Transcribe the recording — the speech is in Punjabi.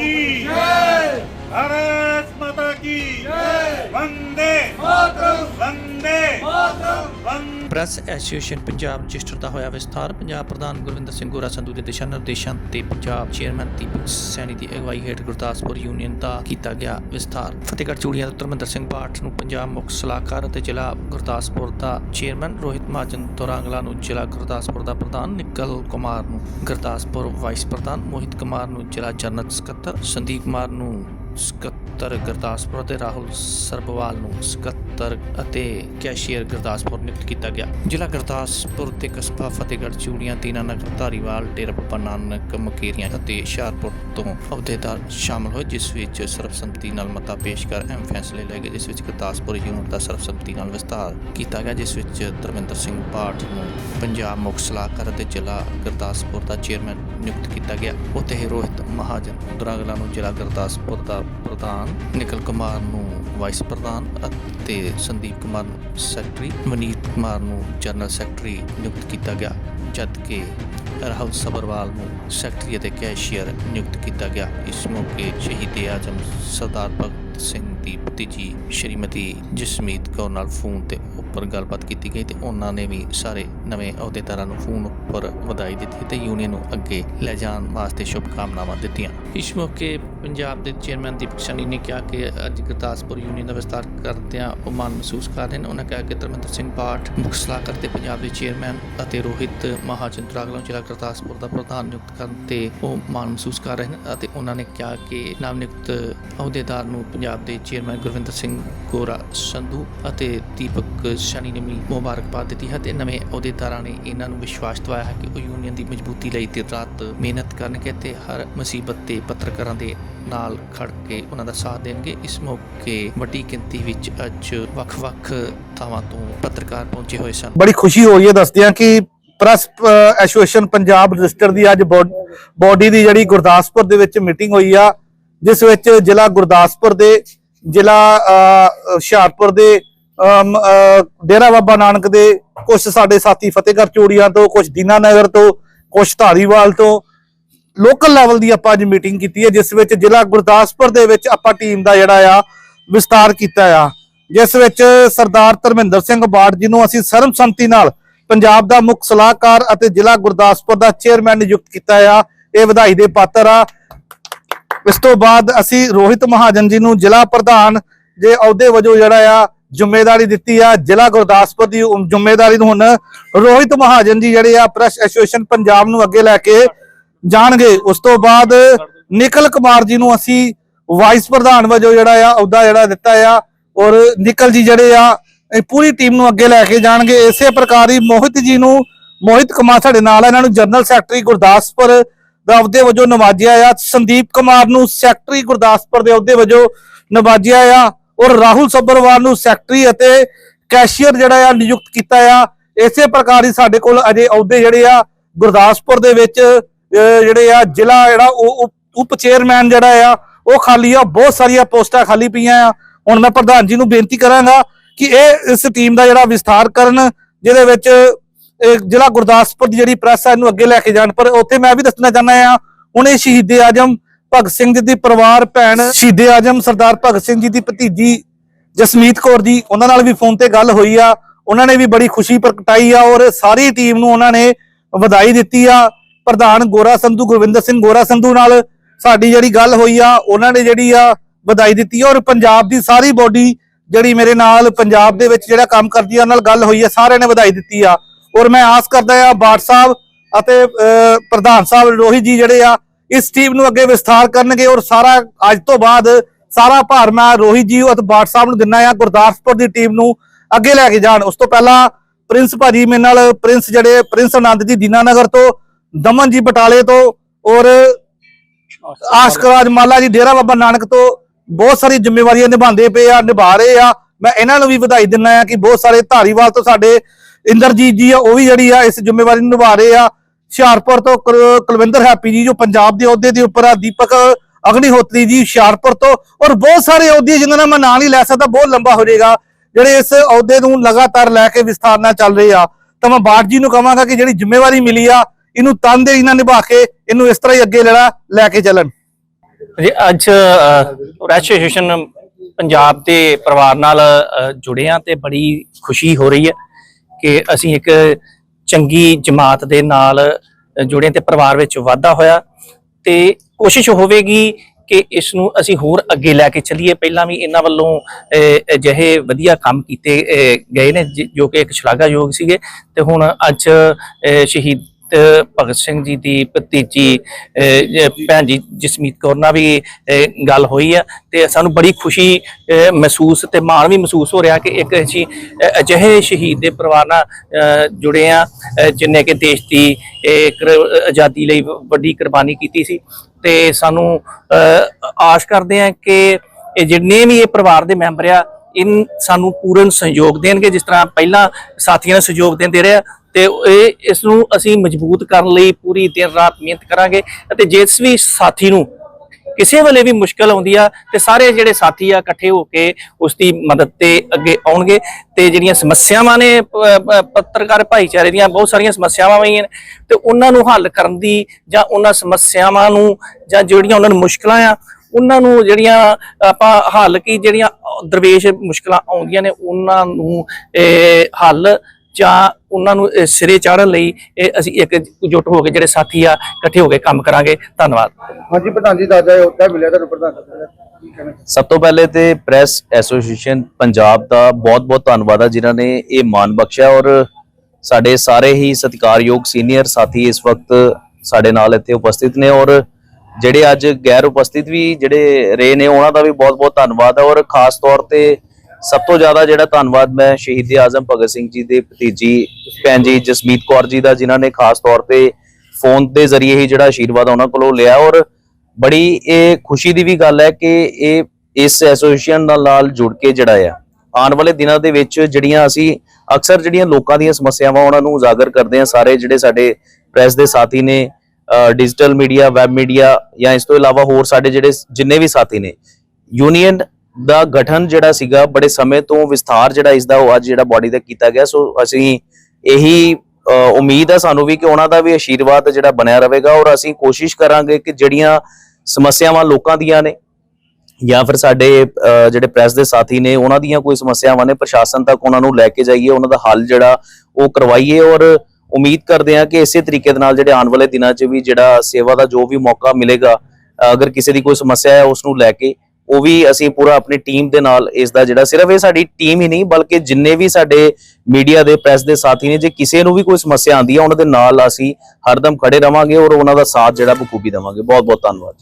aqui. Sim. Parei. Press association Punjab register ਦਾ ਹੋਇਆ ਵਿਸਥਾਰ। ਪੰਜਾਬ ਪ੍ਰਧਾਨ ਗੁਰਵਿੰਦਰ ਸਿੰਘ ਗੋਰਾ ਸੰਧੂ ਦੇ ਦਿਸ਼ਾ ਨਿਰਦੇਸ਼ਾਂ ਤੇ ਪੰਜਾਬ ਚੇਅਰਮੈਨ ਦੀਪਕ ਸੈਣੀ ਦੀ ਅਗਵਾਈ ਹੇਠ ਗੁਰਦਾਸਪੁਰ ਯੂਨੀਅਨ ਦਾ ਕੀਤਾ ਗਿਆ ਵਿਸਥਾਰ। ਫਤਿਹਗੜ੍ਹ ਚੂੜੀਆਂ ਤੋਂ ਧਰਮਿੰਦਰ ਸਿੰਘ ਬਾਠ ਨੂੰ ਪੰਜਾਬ ਮੁੱਖ ਸਲਾਹਕਾਰ ਅਤੇ ਜ਼ਿਲ੍ਹਾ ਗੁਰਦਾਸਪੁਰ ਦਾ ਚੇਅਰਮੈਨ ਰੋਹਿਤ ਮਹਾਜਨ ਤੋਰਾਂਗਲਾ ਨੂੰ ਜ਼ਿਲ੍ਹਾ ਗੁਰਦਾਸਪੁਰ ਦਾ ਪ੍ਰਧਾਨ ਨਿਕਲ ਕੁਮਾਰ ਨੂੰ, ਗੁਰਦਾਸਪੁਰ ਵਾਈਸ ਪ੍ਰਧਾਨ ਮੋਹਿਤ ਕੁਮਾਰ ਨੂੰ ਜ਼ਿਲ੍ਹਾ ਜਨਰਲ ਸਕੱਤਰ ਸੰਦੀਪ ਕੁਮਾਰ ਨੂੰ। ਸਕੱਤਰ ਗੁਰਦਾਸਪੁਰ ਅਤੇ ਰਾਹੁਲ ਸਰਬਵਾਲ ਨੂੰ ਸਕੱਤਰ ਅਤੇ ਕੈਸ਼ੀਅਰ ਗੁਰਦਾਸਪੁਰ ਨਿਯੁਕਤ ਕੀਤਾ ਗਿਆ। ਜ਼ਿਲ੍ਹਾ ਗੁਰਦਾਸਪੁਰ ਤੇ ਕਸਬਾ ਫਤਿਹਗੜ੍ਹ ਚੂੜੀਆਂ ਦੀਨਾਨਗਰ ਧਾਰੀਵਾਲ, ਡੇਰਾ ਬਾਬਾ ਨਾਨਕ, ਮਕੇਰੀਆਂ ਅਤੇ ਹੁਸ਼ਿਆਰਪੁਰ ਤੋਂ ਅਹੁਦੇਦਾਰ ਸ਼ਾਮਲ ਹੋਏ, ਜਿਸ ਵਿੱਚ ਸਰਬਸੰਮਤੀ ਨਾਲ ਮਤਾ ਪੇਸ਼ ਕਰ ਅਹਿਮ ਫੈਸਲੇ ਲਏ ਗਏ, ਜਿਸ ਵਿੱਚ ਗੁਰਦਾਸਪੁਰ ਯੂਨਿਟ ਦਾ ਸਰਬਸੰਮਤੀ ਨਾਲ ਵਿਸਤਾਰ ਕੀਤਾ ਗਿਆ, ਜਿਸ ਵਿੱਚ ਧਰਮਿੰਦਰ ਸਿੰਘ ਬਾਠ ਨੂੰ ਪੰਜਾਬ ਮੁੱਖ ਸਲਾਹਕਾਰ ਅਤੇ ਜ਼ਿਲ੍ਹਾ ਗੁਰਦਾਸਪੁਰ ਦਾ ਚੇਅਰਮੈਨ ਨਿਯੁਕਤ ਕੀਤਾ ਗਿਆ। ਉੱਥੇ ਰੋਹਿਤ ਮਹਾਜਨ ਦੁਰਾਗਲਾ ਨੂੰ ਜ਼ਿਲ੍ਹਾ ਗੁਰਦਾਸਪੁਰ ਦਾ ਪ੍ਰਧਾਨ ਨਿਕਲ ਕੁਮਾਰ ਨੂੰ ਵਾਈਸ ਪ੍ਰਧਾਨ ਅਤੇ ਸੰਦੀਪ ਕੁਮਾਰ ਨੂੰ ਸੈਕਟਰੀ ਮਨੀਤ ਕੁਮਾਰ ਨੂੰ ਜਨਰਲ ਸੈਕਟਰੀ ਨਿਯੁਕਤ ਕੀਤਾ ਗਿਆ, ਜਦਕਿ ਰਾਹੁਲ ਸਬਰਵਾਲ ਨੂੰ ਸੈਕਟਰੀ ਅਤੇ ਕੈਸ਼ੀਅਰ ਨਿਯੁਕਤ ਕੀਤਾ ਗਿਆ। ਇਸ ਮੌਕੇ ਸ਼ਹੀਦ ਆਜਮ ਸਰਦਾਰ ਭਗਤ ਸਿੰਘ ਦੀ ਭਤੀਜੀ ਸ਼੍ਰੀਮਤੀ ਜਸਮੀਤ ਕੌਰ ਨਾਲ ਫੋਨ ਤੇ ਉੱਪਰ ਗੱਲਬਾਤ ਕੀਤੀ ਗਈ ਤੇ ਉਹਨਾਂ ਨੇ ਵੀ ਸਾਰੇ ਨਵੇਂ ਅਹੁਦੇਦਾਰਾਂ ਨੂੰ ਫੋਨ ਉੱਪਰ ਵਧਾਈ ਦਿੱਤੀ ਤੇ ਯੂਨੀਅਨ ਨੂੰ ਅੱਗੇ ਲੈ ਜਾਣ ਵਾਸਤੇ ਸ਼ੁਭਕਾਮਨਾਵਾਂ ਦਿੱਤੀਆਂ। ਇਸ ਮੌਕੇ ਪੰਜਾਬ ਦੇ ਚੇਅਰਮੈਨ ਦੀਪਕ ਸੈਣੀ ਨੇ ਕਿਹਾ ਕਿ ਅੱਜ ਗੁਰਦਾਸਪੁਰ ਯੂਨੀਅਨ ਦਾ ਵਿਸਤਾਰ ਕਰਦਿਆਂ ਉਹ ਮਾਣ ਮਹਿਸੂਸ ਕਰ ਰਹੇ ਨੇ। ਉਹਨਾਂ ਕਿਹਾ ਕਿ ਧਰਮਿੰਦਰ ਸਿੰਘ ਪਾਠ, ਮੁੱਖ ਸਲਾਹਕਾਰ ਤੇ ਪੰਜਾਬ ਦੇ ਚੇਅਰਮੈਨ ਅਤੇ ਰੋਹਿਤ ਮਹਾਜਨ ਤਰਾਗਲੋਂ ਜ਼ਿਲ੍ਹਾ ਗੁਰਦਾਸਪੁਰ ਦਾ ਪ੍ਰਧਾਨ ਨਿਯੁਕਤ ਕਰਨ ਤੇ ਉਹ ਮਾਣ ਮਹਿਸੂਸ ਕਰ ਰਹੇ ਨੇ ਅਤੇ ਉਹਨਾਂ ਨੇ ਕਿਹਾ ਕਿ ਨਵ ਨਿਯੁਕਤ ਅਹੁਦੇਦਾਰ ਨੂੰ ਪੰਜਾਬ ਦੇ ਚੇਅਰਮੈਨ ਗੁਰਵਿੰਦਰ ਸਿੰਘ ਗੋਰਾ ਸੰਧੂ ਅਤੇ ਦੀਪਕ ਸੈਣੀ ਨੇ ਮੁਬਾਰਕਬਾਦ ਦਿੱਤੀ ਹੈ ਤੇ ਨਵੇਂ ਅਹੁਦੇਦਾਰਾਂ ਨੇ ਇਹਨਾਂ ਨੂੰ ਵਿਸ਼ਵਾਸ ਦਿਵਾਇਆ ਹੈ ਕਿ ਉਹ ਯੂਨੀਅਨ ਦੀ ਮਜ਼ਬੂਤੀ ਲਈ ਦਿਨ ਰਾਤ ਮਿਹਨਤ ਕਰਨਗੇ ਤੇ ਹਰ ਮੁਸੀਬਤ ਤੇ ਪੱਤਰਕਾਰਾਂ ਦੇ ਨਾਲ ਖੜ ਕੇ ਉਹਨਾਂ ਦਾ ਸਾਥ ਦੇਣਗੇ। ਇਸ ਮੌਕੇ ਵੱਡੀ ਗਿਣਤੀ ਵਿੱਚ ਅੱਜ ਵੱਖ-ਵੱਖ ਥਾਵਾਂ ਤੋਂ ਪੱਤਰਕਾਰ ਪਹੁੰਚੇ ਹੋਏ ਸਨ। ਬੜੀ ਖੁਸ਼ੀ ਹੋ ਰਹੀ ਹੈ ਦੱਸਦੇ ਹਾਂ ਕਿ ਪ੍ਰੈਸ ਐਸੋਸੀਏਸ਼ਨ ਪੰਜਾਬ ਰਜਿਸਟਰ ਦੀ ਅੱਜ ਬੋਡੀ ਦੀ ਜਿਹੜੀ ਗੁਰਦਾਸਪੁਰ ਦੇ ਵਿੱਚ ਮੀਟਿੰਗ ਹੋਈ ਆ, ਜਿਸ ਵਿੱਚ ਜ਼ਿਲ੍ਹਾ ਗੁਰਦਾਸਪੁਰ ਦੇ ਜ਼ਿਲ੍ਹਾ ਹੁਸ਼ਿਆਰਪੁਰ ਦੇ ਅਹ, ਡੇਰਾ ਬਾਬਾ ਨਾਨਕ ਦੇ ਕੁਝ ਸਾਡੇ ਸਾਥੀ ਫਤਿਹਗੜ੍ਹ ਚੋੜੀਆਂ ਤੋਂ ਕੁਝ ਦੀਨਾਨਗਰ ਤੋਂ ਕੁਝ ਧਾਰੀਵਾਲ ਤੋਂ ਲੋਕਲ ਲੈਵਲ ਦੀ ਆਪਾਂ ਅੱਜ ਮੀਟਿੰਗ ਕੀਤੀ ਹੈ ਜਿਸ ਵਿੱਚ ਜ਼ਿਲ੍ਹਾ ਗੁਰਦਾਸਪੁਰ ਦੇ ਵਿੱਚ ਆਪਾਂ ਟੀਮ ਦਾ ਜਿਹੜਾ ਆ ਵਿਸਤਾਰ ਕੀਤਾ ਆ। ਜਿਸ ਵਿੱਚ ਸਰਦਾਰ ਧਰਮਿੰਦਰ ਸਿੰਘ ਬਾੜ ਜੀ ਨੂੰ ਅਸੀਂ ਸਰਬਸੰਮਤੀ ਨਾਲ ਪੰਜਾਬ ਦਾ ਮੁੱਖ ਸਲਾਹਕਾਰ ਅਤੇ ਜ਼ਿਲ੍ਹਾ ਗੁਰਦਾਸਪੁਰ ਦਾ ਚੇਅਰਮੈਨ ਨਿਯੁਕਤ ਕੀਤਾ ਆ। ਇਹ ਵਧਾਈ ਦੇ ਪਾਤਰ ਆ। ਇਸ ਤੋਂ ਬਾਅਦ ਅਸੀਂ ਰੋਹਿਤ ਮਹਾਜਨ ਜੀ ਨੂੰ ਜ਼ਿਲ੍ਹਾ ਪ੍ਰਧਾਨ ਦੇ ਅਹੁਦੇ ਵਜੋਂ ਜਿਹੜਾ ਆ ਜ਼ਿੰਮੇਵਾਰੀ ਦਿੱਤੀ ਆ, ਜ਼ਿਲ੍ਹਾ ਗੁਰਦਾਸਪੁਰ ਦੀ ਉਮ- ਜ਼ਿੰਮੇਵਾਰੀ ਨੂੰ ਹੁਣ ਰੋਹਿਤ ਮਹਾਜਨ ਜੀ ਜਿਹੜੇ ਆ ਪ੍ਰੈਸ ਐਸੋਸੀਏਸ਼ਨ ਪੰਜਾਬ ਨੂੰ ਅੱਗੇ ਲੈ ਕੇ ਜਾਣਗੇ। ਉਸ ਤੋਂ ਬਾਅਦ ਨਿਕਲ ਕੁਮਾਰ ਜੀ ਨੂੰ ਅਸੀਂ ਵਾਈਸ ਪ੍ਰਧਾਨ ਵਜੋਂ ਜਿਹੜਾ ਆ ਅਹੁਦਾ ਜਿਹੜਾ ਦਿੱਤਾ ਆ ਔਰ ਨਿਕਲ ਜੀ ਜਿਹੜੇ ਆ, ਇਹ ਪੂਰੀ ਟੀਮ ਨੂੰ ਅੱਗੇ ਲੈ ਕੇ ਜਾਣਗੇ। ਇਸੇ ਪ੍ਰਕਾਰ ਹੀ ਮੋਹਿਤ ਜੀ ਨੂੰ, ਮੋਹਿਤ ਕੁਮਾਰ ਸਾਡੇ ਨਾਲ ਆ, ਇਹਨਾਂ ਨੂੰ ਜਨਰਲ ਸੈਕਟਰੀ ਗੁਰਦਾਸਪੁਰ ਦਾ ਅਹੁਦੇ ਵਜੋਂ ਨਵਾਜਿਆ ਆ ਸੰਦੀਪ ਕੁਮਾਰ ਨੂੰ ਸੈਕਟਰੀ ਗੁਰਦਾਸਪੁਰ ਦੇ ਅਹੁਦੇ ਵਜੋਂ ਨਵਾਜਿਆ ਆ ਔਰ ਰਾਹੁਲ ਸੱਬਰਵਾਲ ਨੂੰ ਸੈਕਟਰੀ ਅਤੇ ਕੈਸ਼ੀਅਰ ਜਿਹੜਾ ਆ ਨਿਯੁਕਤ ਕੀਤਾ ਆ। ਇਸੇ ਪ੍ਰਕਾਰ ਹੀ ਸਾਡੇ ਕੋਲ ਅਜੇ ਅਹੁਦੇ ਜਿਹੜੇ ਆ ਗੁਰਦਾਸਪੁਰ ਦੇ ਵਿੱਚ ਜਿਹੜੇ ਆ ਜ਼ਿਲ੍ਹਾ ਜਿਹੜਾ ਉਹ ਉਪ- ਉਪ ਚੇਅਰਮੈਨ ਜਿਹੜਾ ਆ, ਉਹ ਖਾਲੀ ਆ। ਬਹੁਤ ਸਾਰੀਆਂ ਪੋਸਟਾਂ ਖਾਲੀ ਪਈਆਂ ਆ। ਹੁਣ ਮੈਂ ਪ੍ਰਧਾਨ ਜੀ ਨੂੰ ਬੇਨਤੀ ਕਰਾਂਗਾ ਕਿ ਇਹ ਇਸ ਟੀਮ ਦਾ ਜਿਹੜਾ ਵਿਸਥਾਰ ਕਰਨ, ਜਿਹਦੇ ਵਿੱਚ ਜ਼ਿਲ੍ਹਾ ਗੁਰਦਾਸਪੁਰ ਦੀ ਜਿਹੜੀ ਪ੍ਰੈਸ ਹੈ ਇਹਨੂੰ ਅੱਗੇ ਲੈ ਕੇ ਜਾਣ। ਪਰ ਉੱਥੇ ਮੈਂ ਵੀ ਦੱਸਣਾ ਚਾਹੁੰਦਾ ਆ ਹੁਣੇ ਸ਼ਹੀਦੇ ਆਜਮ ਭਗਤ ਸਿੰਘ ਜੀ ਦੀ ਪਰਿਵਾਰ, ਭੈਣ ਸ਼ਹੀਦੇ ਆਜਮ ਸਰਦਾਰ ਭਗਤ ਸਿੰਘ ਜੀ ਦੀ ਭਤੀਜੀ ਜਸਮੀਤ ਕੌਰ ਜੀ, ਉਹਨਾਂ ਨਾਲ ਵੀ ਫੋਨ ਤੇ ਗੱਲ ਹੋਈ ਆ। ਉਹਨਾਂ ਨੇ ਵੀ ਬੜੀ ਖੁਸ਼ੀ ਪ੍ਰਗਟਾਈ ਆ ਔਰ ਸਾਰੀ ਟੀਮ ਨੂੰ ਉਹਨਾਂ ਨੇ ਵਧਾਈ ਦਿੱਤੀ ਆ। ਪ੍ਰਧਾਨ ਗੋਰਾ ਸੰਧੂ, ਗੁਰਵਿੰਦਰ ਸਿੰਘ ਗੋਰਾ ਸੰਧੂ ਨਾਲ ਸਾਡੀ ਜਿਹੜੀ ਗੱਲ ਹੋਈ ਆ, ਉਹਨਾਂ ਨੇ ਜਿਹੜੀ ਆ ਵਧਾਈ ਦਿੱਤੀ ਆ ਔਰ ਪੰਜਾਬ ਦੀ ਸਾਰੀ ਬੋਡੀ ਜਿਹੜੀ ਮੇਰੇ ਨਾਲ ਪੰਜਾਬ ਦੇ ਵਿੱਚ ਜਿਹੜਾ ਕੰਮ ਕਰਦੀ ਆ, ਉਹਨਾਂ ਨਾਲ ਗੱਲ ਹੋਈ ਆ, ਸਾਰਿਆਂ ਨੇ ਵਧਾਈ ਦਿੱਤੀ ਆ। ਔਰ ਮੈਂ ਆਸ ਕਰਦਾ ਆ ਬਾਟ ਸਾਹਿਬ ਅਤੇ ਅਹ, ਪ੍ਰਧਾਨ ਸਾਹਿਬ ਰੋਹਿਤ ਜੀ ਜਿਹੜੇ ਆ ਇਸ ਟੀਮ ਨੂੰ ਅੱਗੇ ਵਿਸਥਾਰ ਕਰਨਗੇ ਔਰ ਸਾਰਾ ਅੱਜ ਤੋਂ ਬਾਅਦ ਸਾਰਾ ਭਾਰ ਮੈਂ ਰੋਹਿਤ ਜੀ ਅਤੇ ਬਾਟ ਸਾਹਿਬ ਨੂੰ ਦਿੰਨਾ ਆ ਗੁਰਦਾਸਪੁਰ ਦੀ ਟੀਮ ਨੂੰ ਅੱਗੇ ਲੈ ਕੇ ਜਾਣ। ਉਸ ਤੋਂ ਪਹਿਲਾਂ ਪ੍ਰਿੰਸ ਭਾਜੀ ਮੇਰੇ ਨਾਲ ਪ੍ਰਿੰਸ ਜਿਹੜੇ ਪ੍ਰਿੰਸ ਆਨੰਦ ਜੀ ਦੀਨਾਨਗਰ ਤੋਂ ਦਮਨ ਜੀ ਬਟਾਲੇ ਤੋਂ ਔਰ ਆਸ਼ਕਰਾਜ ਮਾਲਾ ਜੀ ਡੇਰਾ ਬਾਬਾ ਨਾਨਕ ਤੋਂ ਬਹੁਤ ਸਾਰੀ ਜ਼ਿੰਮੇਵਾਰੀਆਂ ਨਿਭਾਉਂਦੇ ਪਏ ਆ ਨਿਭਾ ਰਹੇ ਆ। ਮੈਂ ਇਹਨਾਂ ਨੂੰ ਵੀ ਵਧਾਈ ਦਿੰਦਾ ਆ ਕਿ ਬਹੁਤ ਸਾਰੇ ਧਾਰੀਵਾਲ ਤੋਂ ਸਾਡੇ ਇੰਦਰਜੀਤ ਜੀ ਆ, ਉਹ ਵੀ ਜਿਹੜੀ ਆ ਇਸ ਜ਼ਿੰਮੇਵਾਰੀ ਨੂੰ ਨਿਭਾ ਰਹੇ ਆ। ਹੁਸ਼ਿਆਰਪੁਰ ਤੋਂ ਕੁਲਵਿੰਦਰ ਹੈਪੀ ਜੀ, ਜੋ ਪੰਜਾਬ ਦੇ ਅਹੁਦੇ ਦੇ ਉੱਪਰ ਆ, ਦੀਪਕ ਅਗਨੀਹੋਤਰੀ ਜੀ ਹੁਸ਼ਿਆਰਪੁਰ ਤੋਂ। ਔਰ ਬਹੁਤ ਸਾਰੇ ਅਹੁਦੇ ਜਿਨ੍ਹਾਂ ਦਾ ਮੈਂ ਨਾਂ ਨਹੀਂ ਲੈ ਸਕਦਾ, ਬਹੁਤ ਲੰਬਾ ਹੋ ਜਾਏਗਾ। ਜਿਹੜੇ ਇਸ ਅਹੁਦੇ ਨੂੰ ਲਗਾਤਾਰ ਲੈ ਕੇ ਵਿਸਥਾਰ ਨਾਲ ਚੱਲ ਰਹੇ ਆ। ਤਾਂ ਮੈਂ ਬਾਟ ਜੀ ਨੂੰ ਕਹਾਂਗਾ ਕਿ ਜਿਹੜੀ ਜ਼ਿੰਮੇਵਾਰੀ ਮਿਲੀ ਆ, ਇਹਨੂੰ ਤਨਦੇਹੀ ਨਾਲ ਨਿਭਾ ਕੇ ਇਹਨੂੰ ਇਸ ਤਰ੍ਹਾਂ ਹੀ ਅੱਗੇ ਲੈਣਾ ਲੈ ਕੇ ਚੱਲਣ। ਜੀ, ਅੱਜ ਐਸੋਸੀਏਸ਼ਨ ਪੰਜਾਬ ਦੇ ਪਰਿਵਾਰ ਨਾਲ ਜੁੜੇ ਆ ਤੇ ਬੜੀ ਖੁਸ਼ੀ ਹੋ ਰਹੀ ਹੈ। ਕਿ ਅਸੀਂ ਇੱਕ ਚੰਗੀ ਜਮਾਤ ਦੇ ਨਾਲ ਜੁੜੇ ਤੇ ਪਰਿਵਾਰ ਵਿੱਚ ਵਾਧਾ ਹੋਇਆ ਤੇ ਕੋਸ਼ਿਸ਼ ਹੋਵੇਗੀ ਕਿ ਇਸ ਨੂੰ ਅਸੀਂ ਹੋਰ ਅੱਗੇ ਲੈ ਕੇ ਚੱਲੀਏ। ਪਹਿਲਾਂ ਵੀ ਇਹਨਾਂ ਵੱਲੋਂ ਅਜਿਹੇ ਵਧੀਆ ਕੰਮ ਕੀਤੇ ਗਏ ਨੇ, ਜਿ- ਜੋ ਕਿ ਇੱਕ ਸ਼ਲਾਘਾਯੋਗ ਸੀਗੇ ਤੇ ਹੁਣ ਅੱਜ ਸ਼ਹੀਦ ਭਗਤ ਸਿੰਘ ਜੀ ਦੀ ਭਤੀਜੀ ਭੈਣ ਜੀ ਜਸਮੀਤ ਕੌਰ ਨਾਲ ਵੀ ਗੱਲ ਹੋਈ ਆ ਤੇ ਸਾਨੂੰ ਬੜੀ ਖੁਸ਼ੀ ਮਹਿਸੂਸ ਤੇ ਮਾਣ ਵੀ ਮਹਿਸੂਸ ਹੋ ਰਿਹਾ ਕਿ ਇੱਕ ਅਸੀਂ ਅਜਿਹੇ ਸ਼ਹੀਦ ਦੇ ਪਰਿਵਾਰ ਨਾਲ ਜੁੜੇ ਆ ਅਹ, ਜਿਨ੍ਹਾਂ ਕਿ ਦੇਸ਼ ਦੀ ਆਜ਼ਾਦੀ ਲਈ ਵੱਡੀ ਕੁਰਬਾਨੀ ਕੀਤੀ ਸੀ। ਤੇ ਸਾਨੂੰ ਆਸ ਕਰਦੇ ਆ ਕਿ ਇਹ ਜਿੰਨੇ ਵੀ ਇਹ ਪਰਿਵਾਰ ਦੇ ਮੈਂਬਰ ਆ ਇਨ ਸਾਨੂੰ ਪੂਰਨ ਸਹਿਯੋਗ ਦੇਣਗੇ ਜਿਸ ਤਰ੍ਹਾਂ ਪਹਿਲਾਂ ਸਾਥੀਆਂ ਨੇ ਸਹਿਯੋਗ ਦਿੰਦੇ ਰਹੇ ਆ ਤੇ ਇਹ ਇਸ ਨੂੰ ਅਸੀਂ ਮਜ਼ਬੂਤ ਕਰਨ ਲਈ ਪੂਰੀ ਦਿਨ ਰਾਤ ਮਿਹਨਤ ਕਰਾਂਗੇ ਅਤੇ ਜਿਸ ਵੀ ਸਾਥੀ ਨੂੰ ਕਿਸੇ ਵੇਲੇ ਵੀ ਮੁਸ਼ਕਲ ਆਉਂਦੀ ਆ ਤੇ ਸਾਰੇ ਜਿਹੜੇ ਸਾਥੀ ਆ ਇਕੱਠੇ ਹੋ ਕੇ ਉਸ ਦੀ ਮਦਦ ਤੇ ਅੱਗੇ ਆਉਣਗੇ ਤੇ ਜਿਹੜੀਆਂ ਸਮੱਸਿਆਵਾਂ ਨੇ ਪੱਤਰਕਾਰ ਭਾਈਚਾਰੇ ਦੀਆਂ ਬਹੁਤ ਸਾਰੀਆਂ ਸਮੱਸਿਆਵਾਂ ਆਈਆਂ ਨੇ ਤੇ ਉਹਨਾਂ ਨੂੰ ਹੱਲ ਕਰਨ ਦੀ ਜਾਂ ਉਹਨਾਂ ਸਮੱਸਿਆਵਾਂ ਨੂੰ ਜਾਂ ਜਿਹੜੀਆਂ ਉਹਨਾਂ ਨੂੰ ਮੁਸ਼ਕਲਾਂ ਆ, ਉਹਨਾਂ ਨੂੰ ਜਿਹੜੀਆਂ ਆਪਾਂ ਹੱਲ ਕੀ ਜਿਹੜੀਆਂ ਦਰਵੇਸ਼ ਮੁਸ਼ਕਲਾਂ ਆਉਂਦੀਆਂ ਨੇ ਉਹਨਾਂ ਨੂੰ ਹੱਲ ਜਾਂ ਉਹਨਾਂ ਨੂੰ ਸਿਰੇ ਚਾੜਨ ਲਈ ਇਹ ਅਸੀਂ ਇੱਕ ਜੁੱਟ ਹੋ ਕੇ ਜਿਹੜੇ ਸਾਥੀ ਆ ਇਕੱਠੇ ਹੋ ਕੇ ਕੰਮ ਕਰਾਂਗੇ। ਧੰਨਵਾਦ। ਹਾਂਜੀ ਪ੍ਰਧਾਨ ਜੀ ਦਾਦਾ ਇਹ ਉੱਤੇ ਮਿਲਿਆ ਤੁਹਾਨੂੰ ਪ੍ਰਧਾਨ ਕੀ ਕਹਿਣਾ ਸਭ ਤੋਂ ਪਹਿਲੇ ਤੇ ਪ੍ਰੈਸ ਐਸੋਸੀਏਸ਼ਨ ਪੰਜਾਬ ਦਾ ਬਹੁਤ-ਬਹੁਤ ਧੰਨਵਾਦ ਆ ਜਿਨ੍ਹਾਂ ਨੇ ਇਹ ਮਾਣ ਬਖਸ਼ਿਆ ਔਰ ਸਾਡੇ ਸਾਰੇ ਹੀ ਸਤਿਕਾਰਯੋਗ ਸੀਨੀਅਰ ਸਾਥੀ ਇਸ ਵਕਤ ਸਾਡੇ ਨਾਲ ਇੱਥੇ ਉਪਸਥਿਤ ਨੇ ਔਰ ਜਿਹੜੇ ਅੱਜ ਗੈਰ ਉਪਸਥਿਤ ਵੀ ਜਿਹੜੇ ਰਹੇ ਨੇ ਉਹਨਾਂ ਦਾ ਵੀ ਬਹੁਤ-ਬਹੁਤ ਧੰਨਵਾਦ ਹੈ ਔਰ ਖਾਸ ਤੌਰ ਤੇ ਸਭ ਤੋਂ ਜ਼ਿਆਦਾ ਜਿਹੜਾ ਧੰਨਵਾਦ ਮੈਂ ਸ਼ਹੀਦ ਆਜ਼ਮ ਭਗਤ ਸਿੰਘ ਜੀ ਦੇ ਭਤੀਜੀ ਭੈਣ ਜੀ ਜਸਮੀਤ ਕੌਰ ਜੀ ਦਾ, ਜਿਨ੍ਹਾਂ ਨੇ ਖਾਸ ਤੌਰ ਤੇ ਫੋਨ ਦੇ ਜ਼ਰੀਏ ਹੀ ਜਿਹੜਾ ਆਸ਼ੀਰਵਾਦ ਉਹਨਾਂ ਕੋਲੋਂ ਲਿਆ। ਔਰ ਬੜੀ ਇਹ ਖੁਸ਼ੀ ਦੀ ਵੀ ਗੱਲ ਹੈ ਕਿ ਇਹ ਇਸ ਐਸੋਸੀਏਸ਼ਨ ਨਾਲ ਨਾਲ ਜੁੜ ਕੇ ਜਿਹੜਾ ਆ, ਆਉਣ ਵਾਲੇ ਦਿਨਾਂ ਦੇ ਵਿੱਚ ਜਿਹੜੀਆਂ ਅਸੀਂ ਅਕਸਰ ਜਿਹੜੀਆਂ ਲੋਕਾਂ ਦੀਆਂ ਸਮੱਸਿਆਵਾਂ ਉਹਨਾਂ ਨੂੰ ਉਜਾਗਰ ਕਰਦੇ ਹਾਂ। ਸਾਰੇ ਜਿਹੜੇ ਸਾਡੇ ਪ੍ਰੈਸ ਦੇ ਸਾਥੀ ਨੇ ਡਿਜੀਟਲ ਮੀਡੀਆ, ਵੈਬ ਮੀਡੀਆ ਜਾਂ ਇਸ ਤੋਂ ਇਲਾਵਾ ਹੋਰ ਸਾਡੇ ਜਿਹੜੇ ਜਿੰਨੇ ਵੀ ਸਾਥੀ ਨੇ, ਯੂਨੀਅਨ ਦਾ ਗਠਨ ਜਿਹੜਾ ਸੀਗਾ, ਬੜੇ ਸਮੇਂ ਤੋਂ ਵਿਸਥਾਰ ਜਿਹੜਾ ਇਸ ਦਾ ਉਹ ਅੱਜ ਜਿਹੜਾ ਬਾਡੀ ਦਾ ਕੀਤਾ ਗਿਆ। ਸੋ ਅਸੀਂ ਇਹੀ ਉਮੀਦ ਹੈ ਸਾਨੂੰ ਵੀ ਕਿ ਉਹਨਾਂ ਦਾ ਵੀ ਆਸ਼ੀਰਵਾਦ ਜਿਹੜਾ ਬਣਿਆ ਰਹੇਗਾ ਔਰ ਅਸੀਂ ਕੋਸ਼ਿਸ਼ ਕਰਾਂਗੇ ਕਿ ਜਿਹੜੀਆਂ ਸਮੱਸਿਆਵਾਂ ਲੋਕਾਂ ਦੀਆਂ ਨੇ ਜਾਂ ਫਿਰ ਸਾਡੇ ਜਿਹੜੇ ਪ੍ਰੈਸ ਦੇ ਸਾਥੀ ਨੇ, ਉਹਨਾਂ ਦੀਆਂ ਕੋਈ ਸਮੱਸਿਆਵਾਂ ਨੇ, ਪ੍ਰਸ਼ਾਸਨ ਤੱਕ ਉਹਨਾਂ ਨੂੰ ਲੈ ਕੇ ਜਾਈਏ, ਉਹਨਾਂ ਦਾ ਹੱਲ ਜਿਹੜਾ ਉਹ ਕਰਵਾਈਏ ਔਰ ਉਮੀਦ ਕਰਦੇ ਹਾਂ ਕਿ ਇਸੇ ਤਰੀਕੇ ਦੇ ਨਾਲ ਜਿਹੜੇ ਆਉਣ ਵਾਲੇ ਦਿਨਾਂ 'ਚ ਵੀ ਜਿਹੜਾ ਸੇਵਾ ਦਾ ਜੋ ਵੀ ਮੌਕਾ ਮਿਲੇਗਾ ਅਗਰ ਕਿਸੇ ਦੀ ਕੋਈ ਸਮੱਸਿਆ ਹੈ, ਉਸ ਨੂੰ ਲੈ ਕੇ ਉਹ ਵੀ ਅਸੀਂ ਪੂਰਾ ਆਪਣੀ ਟੀਮ ਦੇ ਨਾਲ ਇਸ ਦਾ ਜਿਹੜਾ ਸਿਰਫ ਇਹ ਸਾਡੀ ਟੀਮ ਹੀ ਨਹੀਂ, ਬਲਕਿ ਜਿੰਨੇ ਵੀ ਸਾਡੇ ਮੀਡੀਆ ਦੇ ਪ੍ਰੈਸ ਦੇ ਸਾਥੀ ਨੇ, ਜੇ ਕਿਸੇ ਨੂੰ ਵੀ ਕੋਈ ਸਮੱਸਿਆ ਆਂਦੀ ਹੈ, ਉਹਨਾਂ ਦੇ ਨਾਲ ਅਸੀਂ ਹਰਦਮ ਖੜੇ ਰਵਾਂਗੇ ਔਰ ਉਹਨਾਂ ਦਾ ਸਾਥ ਜਿਹੜਾ ਬਖੂਬੀ ਦੇਵਾਂਗੇ। ਬਹੁਤ ਬਹੁਤ ਧੰਨਵਾਦ ਜੀ।